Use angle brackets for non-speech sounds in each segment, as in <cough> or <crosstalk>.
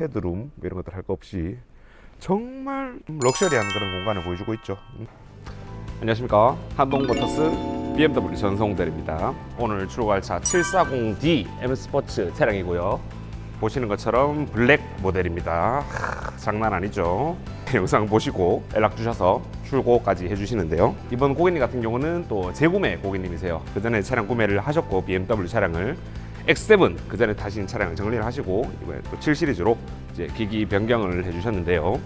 헤드룸 뭐 이런 것들 할 거 없이 정말 럭셔리한 그런 공간을 보여주고 있죠. 음. 안녕하십니까 한동모터스 BMW 전성대리입니다. 오늘 출고할 차 740D M 스포츠 차량이고요. 보시는 것처럼 블랙 모델입니다. 하, 장난 아니죠. <laughs> 영상 보시고 연락 주셔서 출고까지 해주시는데요. 이번 고객님 같은 경우는 또 재구매 고객님이세요. 그 전에 차량 구매를 하셨고 BMW 차량을 X7 그 전에 타신 차량을 정리를 하시고 이번에 또 7 시리즈로 이제 기기 변경을 해주셨는데요.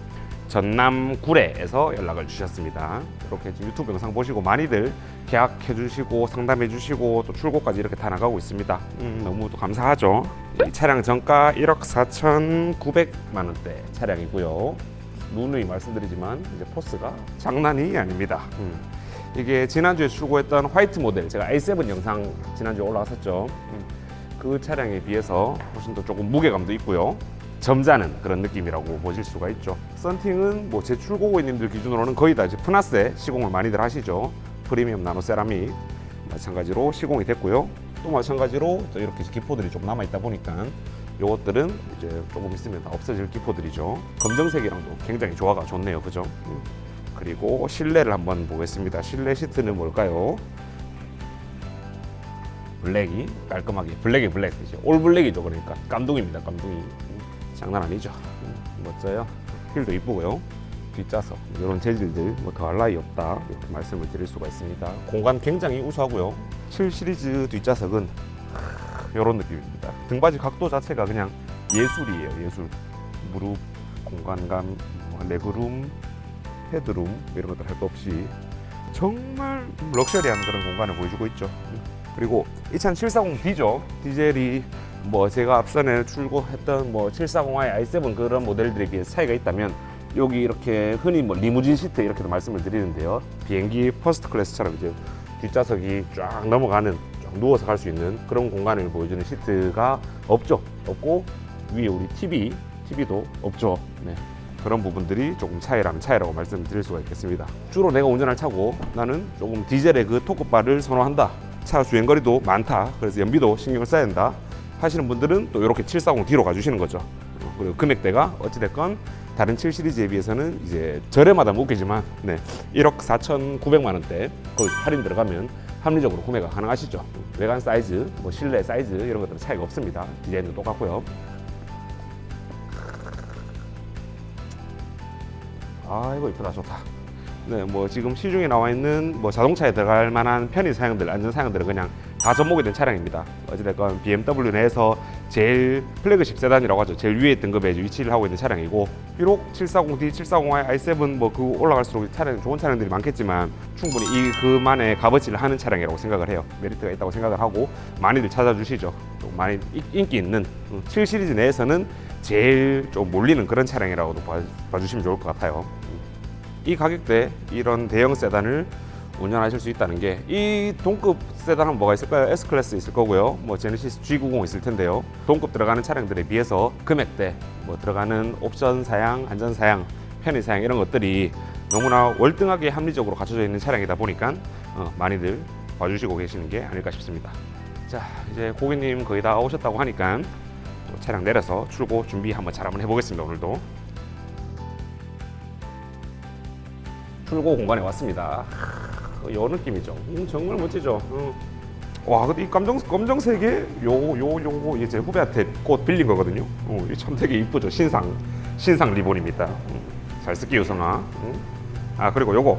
전남 구례에서 연락을 주셨습니다. 이렇게 유튜브 영상 보시고 많이들 계약해 주시고 상담해 주시고 또 출고까지 이렇게 다 나가고 있습니다. 음, 너무 또 감사하죠. 이 차량 정가 1억 4,900만 원대 차량이고요. 누누이 말씀드리지만 이제 포스가 장난이 아닙니다. 음. 이게 지난주에 출고했던 화이트 모델 제가 i7 영상 지난주에 올라왔었죠. 음. 그 차량에 비해서 훨씬 더 조금 무게감도 있고요. 점잖은 그런 느낌이라고 보실 수가 있죠. 썬팅은 뭐 제 출고 고객님들 기준으로는 거의 다 이제 프나스에 시공을 많이들 하시죠. 프리미엄 나노 세라믹 마찬가지로 시공이 됐고요. 또 마찬가지로 또 이렇게 기포들이 좀 남아 있다 보니까 요것들은 이제 조금 있으면 다 없어질 기포들이죠. 검정색이랑도 굉장히 조화가 좋네요. 그죠? 음. 그리고 실내를 한번 보겠습니다. 실내 시트는 뭘까요? 블랙이 깔끔하게 블랙이 블랙 이제 올 블랙이죠 그러니까. 감동입니다 감동이. 음, 장난 아니죠? 음, 멋져요. 휠도 이쁘고요. 뒷좌석 이런 재질들 뭐 더할 나위 없다. 이렇게 말씀을 드릴 수가 있습니다. 공간 굉장히 우수하고요. 7 시리즈 뒷좌석은 이런 느낌입니다. 등받이 각도 자체가 그냥 예술이에요 예술. 무릎 공간감 뭐 레그룸 헤드룸 뭐 이런 것들 할거 없이 정말 럭셔리한 그런 공간을 보여주고 있죠. 음. 그리고 24740D죠. 디젤이 뭐 제가 앞선에 출고했던 뭐 740i i7 그런 모델들에 비해서 차이가 있다면 여기 이렇게 흔히 뭐 리무진 시트 이렇게도 말씀을 드리는데요. 비행기 퍼스트 클래스처럼 이제 뒷좌석이 쫙 넘어가는 쫙 누워서 갈 수 있는 그런 공간을 보여주는 시트가 없죠. 없고 위에 우리 TV, TV도 없죠. 네. 그런 부분들이 조금 차이라면 차이라고 말씀드릴 수가 있겠습니다. 주로 내가 운전할 차고 나는 조금 디젤의 그 토크바를 선호한다. 차 주행 거리도 많다. 그래서 연비도 신경을 써야 된다. 하시는 분들은 또 이렇게 740 뒤로 가주시는 거죠. 어, 그리고 금액대가 어찌됐건 다른 7 시리즈에 비해서는 이제 저렴하다 못 웃기지만 네, 1억 4,900만 원대 거기 할인 들어가면 합리적으로 구매가 가능하시죠. 외관 사이즈, 뭐 실내 사이즈 이런 것들은 차이가 없습니다. 디자인도 똑같고요. 아 이거 이쁘다 좋다. 네, 뭐 지금 시중에 나와 있는 뭐 자동차에 들어갈 만한 편의 사양들, 안전 사양들은 그냥 다 접목이 된 차량입니다. 어찌됐건 BMW 내에서 제일 플래그십 세단이라고 하죠. 제일 위에 등급에 위치를 하고 있는 차량이고 비록 740D, 740i, i7 뭐 그 올라갈수록 차량 좋은 차량들이 많겠지만 충분히 이 그만의 값어치를 하는 차량이라고 생각을 해요. 메리트가 있다고 생각을 하고 많이들 찾아주시죠. 또 많이 이- 인기 있는 7 시리즈 내에서는 제일 좀 몰리는 그런 차량이라고도 봐- 봐주시면 좋을 것 같아요. 이 가격대 이런 대형 세단을 운전하실 수 있다는 게 이 동급 세단은 뭐가 있을까요? S 클래스 있을 거고요. 뭐 제네시스 G90 있을 텐데요. 동급 들어가는 차량들에 비해서 금액대, 뭐 들어가는 옵션 사양, 안전 사양, 편의 사양 이런 것들이 너무나 월등하게 합리적으로 갖춰져 있는 차량이다 보니까 어, 많이들 봐주시고 계시는 게 아닐까 싶습니다. 자, 이제 고객님 거의 다 오셨다고 하니까 또 차량 내려서 출고 준비 한번 잘 한번 해보겠습니다. 오늘도. 출고 공간에 왔습니다. 하, 요 느낌이죠. 음, 정말 멋지죠. 음. 와, 근데 이 검정 검정색에 요 요 요거 이제 후배한테 꽃 빌린 거거든요. 어, 이참 되게 이쁘죠. 신상 신상 리본입니다. 음, 잘 쓸게 요성아. 음. 아 그리고 요거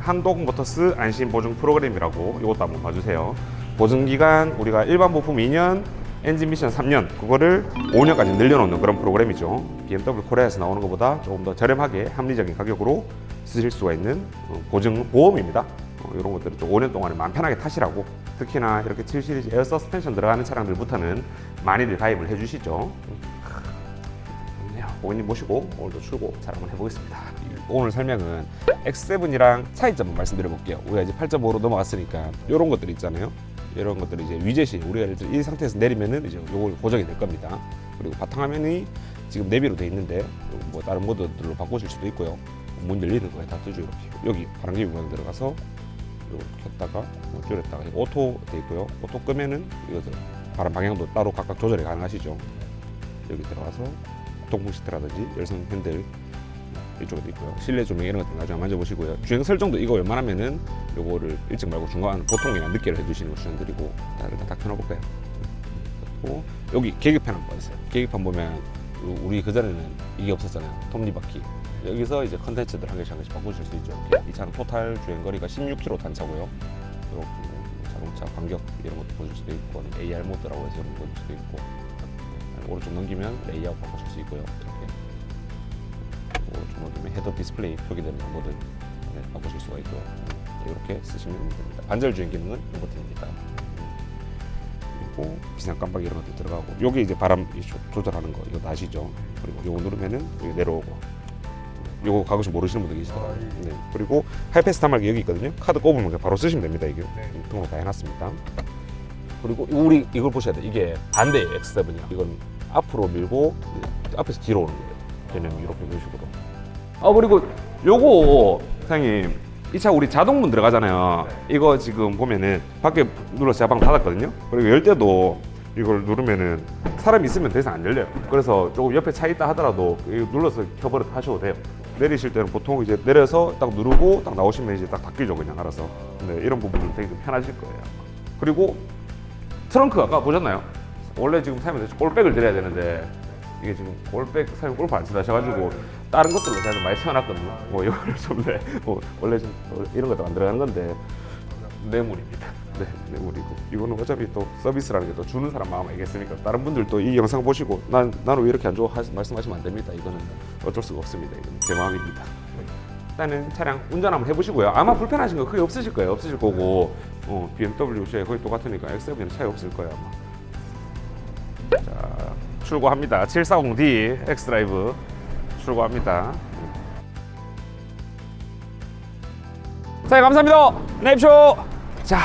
한독 모터스 안심 보증 프로그램이라고 요것도 한번 봐주세요. 보증 기간 우리가 일반 부품 2년, 엔진 미션 3년 그거를 5년까지 늘려놓는 그런 프로그램이죠. BMW 코리아에서 나오는 것보다 조금 더 저렴하게 합리적인 가격으로 쓰실 수가 있는 어, 보증 보험입니다. 어, 이런 것들을 좀 5년 동안에 마음 편하게 타시라고 특히나 이렇게 7 시리즈 에어 서스펜션 들어가는 차량들부터는 많이들 가입을 해주시죠. 음. 고객님 모시고 오늘도 출고 잘 한번 해보겠습니다. 오늘 설명은 X7이랑 차이점 말씀드려볼게요. 우리가 이제 8.5로 넘어갔으니까 이런 것들 있잖아요. 이런 것들이 이제 위젯이 우리가 이 상태에서 내리면은 이제 요거 고정이 될 겁니다. 그리고 바탕화면이 지금 내비로 돼 있는데 뭐 다른 모드들로 바꾸실 수도 있고요. 문 열리는 거에 다 뜨죠 이렇게 여기 바람개비 모양 들어가서 요 켰다가 뭐 줄였다가 이거 오토 돼 있고요. 오토 끄면은 이것을 바람 방향도 따로 각각 조절이 가능하시죠. 여기 들어가서 통풍 시트라든지 열선 핸들 이쪽에도 있고요. 실내 조명 이런 것들 나중에 만져보시고요. 주행 설정도 이거 웬만하면은 요거를 일찍 말고 중간 보통이나 늦게를 해주시는 걸 추천드리고 자 일단 다 켜놔볼까요? 그리고 여기 계기판 한번 보세요. 계기판 보면 우리 그 전에는 이게 없었잖아요. 톱니바퀴. 여기서 이제 컨텐츠들 한 개씩 한 개씩 바꾸실 수 있죠. 이렇게. 이 차는 토탈 주행 거리가 16km 단차고요. 그리고 자동차 간격 이런 것도 보실 수도 있고 AR 모드라고 해서 이런 거 보실 수도 있고 오른쪽 넘기면 레이아웃 바꾸실 수 있고요. 이렇게 오른쪽 넘기면 헤드 디스플레이 표기되는 모드 네, 바꾸실 수가 있고요. 이렇게 쓰시면 됩니다. 반절 주행 기능은 이 버튼입니다. 그리고 비상 깜빡이 이런 것도 들어가고 여기 이제 바람 조절하는 거 이거 다 아시죠? 그리고 요거 누르면은 여기 내려오고 요거 가끔씩 모르시는 분들 계시더라고요. 네. 그리고 하이패스 단말기 여기 있거든요. 카드 꼽으면 그냥 바로 쓰시면 됩니다. 이게 등록 다 해놨습니다. 그리고 우리 이걸 보셔야 돼. 이게 반대예요. X7이요. 이건 앞으로 밀고 앞에서 뒤로 오는 거예요. 개념이 이렇게 이런 식으로. 아 그리고 요거 사장님 이 차 우리 자동문 들어가잖아요. 이거 지금 보면은 밖에 눌러서 제가 방 닫았거든요. 그리고 열 때도 이걸 누르면은 사람이 있으면 더 이상 안 열려요. 그래서 조금 옆에 차 있다 하더라도 이거 눌러서 켜버려 하셔도 돼요. 내리실 때는 보통 이제 내려서 딱 누르고 딱 나오시면 이제 딱 바뀌죠 그냥 알아서. 근데 이런 부분은 되게 좀 편하실 거예요. 그리고 트렁크 아까 보셨나요? 원래 지금 사장님 골백을 드려야 되는데 이게 지금 골백 사장님 골프 안 치다 하셔가지고 다른 것들로 제가 좀 많이 채워놨거든요. 뭐 이거를 <laughs> 좀 네, 뭐 원래 좀 이런 것도 안 들어가는 건데 뇌물입니다. 네, 뇌물이고 이거는 어차피 또 서비스라는 게 또 주는 사람 마음 알겠으니까 다른 분들도 이 영상 보시고 난 나는 왜 이렇게 안 좋아 하- 말씀하시면 안 됩니다. 이거는 어쩔 수가 없습니다. 이건 제 마음입니다. 일단은 차량 운전 한번 해보시고요. 아마 불편하신 거 크게 없으실 거예요. 없으실 거고 어, BMW 제 거의 똑같으니까 X7은 차이 없을 거예요 아마. 자 출고합니다. 740D X드라이브 출고합니다. 자 감사합니다. 내입쇼. 자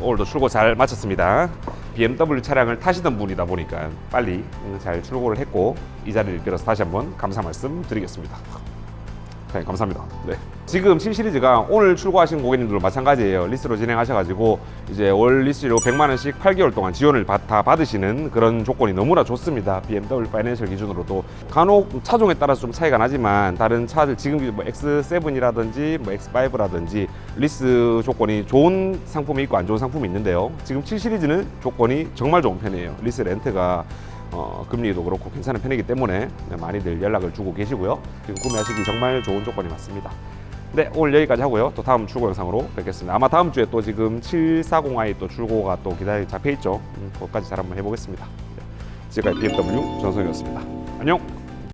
오늘도 출고 잘 마쳤습니다. BMW 차량을 타시던 분이다 보니까 빨리 잘 출고를 했고 이 자리를 빌어서 다시 한번 감사 말씀 드리겠습니다. 네, 감사합니다. 네. 지금 7 시리즈가 오늘 출고하신 고객님들도 마찬가지예요. 리스로 진행하셔가지고 이제 월 리스로 100만 원씩 8개월 동안 지원을 받, 다 받으시는 그런 조건이 너무나 좋습니다. BMW 파이낸셜 기준으로도 간혹 차종에 따라서 좀 차이가 나지만 다른 차들 지금 뭐 X7이라든지 뭐 X5라든지 리스 조건이 좋은 상품이 있고 안 좋은 상품이 있는데요. 지금 7 시리즈는 조건이 정말 좋은 편이에요. 리스 렌트가 어, 금리도 그렇고 괜찮은 편이기 때문에 많이들 연락을 주고 계시고요. 지금 구매하시기 정말 좋은 조건이 맞습니다. 네, 오늘 여기까지 하고요. 또 다음 출고 영상으로 뵙겠습니다. 아마 다음 주에 또 지금 740i 또 출고가 또 기다려 잡혀 있죠. 음, 그것까지 잘 한번 해보겠습니다. 네, 지금까지 BMW 전성이었습니다. 안녕.